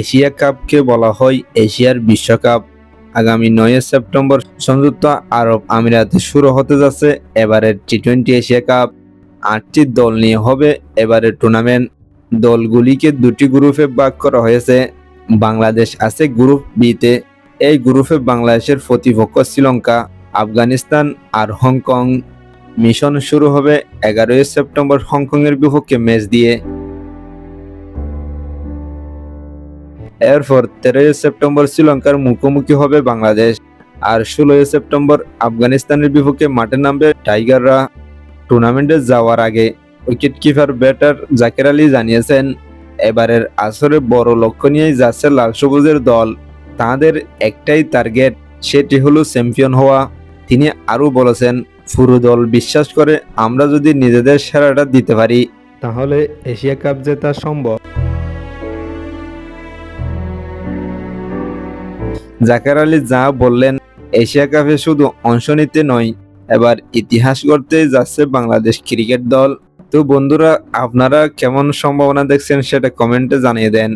Asia কাপকে বলা হয় এশিয়ার বিশ্বকাপ। আগামী নয় সেপ্টেম্বর সংযুক্ত আরব আমিরাতে শুরু হতে যাচ্ছে এবারের টি টোয়েন্টি এশিয়া কাপ। আটটি দল নিয়ে হবে এবারের টুর্নামেন্ট। দলগুলিকে দুটি গ্রুপে ভাগ করা হয়েছে। বাংলাদেশ আছে গ্রুপ বিতে। এই গ্রুপে বাংলাদেশের প্রতিপক্ষ শ্রীলঙ্কা, আফগানিস্তান আর হংকং। মিশন শুরু হবে এগারোই সেপ্টেম্বর হংকংয়ের বিপক্ষে ম্যাচ দিয়ে। এরপর তেরোই সেপ্টেম্বর শ্রীলঙ্কার মুখোমুখি হবে বাংলাদেশ আর ষোলোই সেপ্টেম্বর আফগানিস্তানের বিপক্ষে মাঠে নামবে টাইগাররা। টুর্নামেন্টে যাওয়ার আগে wicket keeper batter Jaker Ali জানিয়েছেন, এবারের আসরে বড় লক্ষ্য নিয়েই যাচ্ছে লাল সবুজের দল। তাদের একটাই টার্গেট, সেটি হলো চ্যাম্পিয়ন হওয়া। তিনি আরও বলেছেন, পুরো দল বিশ্বাস করে আমরা যদি নিজেদের সেরাটা দিতে পারি, তাহলে এশিয়া কাপ জেতা সম্ভব। জাকার আলী যা বললেন, এশিয়া কাপে শুধু অংশ নিতে নয়, এবার ইতিহাস গড়তে যাচ্ছে বাংলাদেশ ক্রিকেট দল। তো বন্ধুরা, আপনারা কেমন সম্ভাবনা দেখছেন সেটা কমেন্টে জানিয়ে দেন।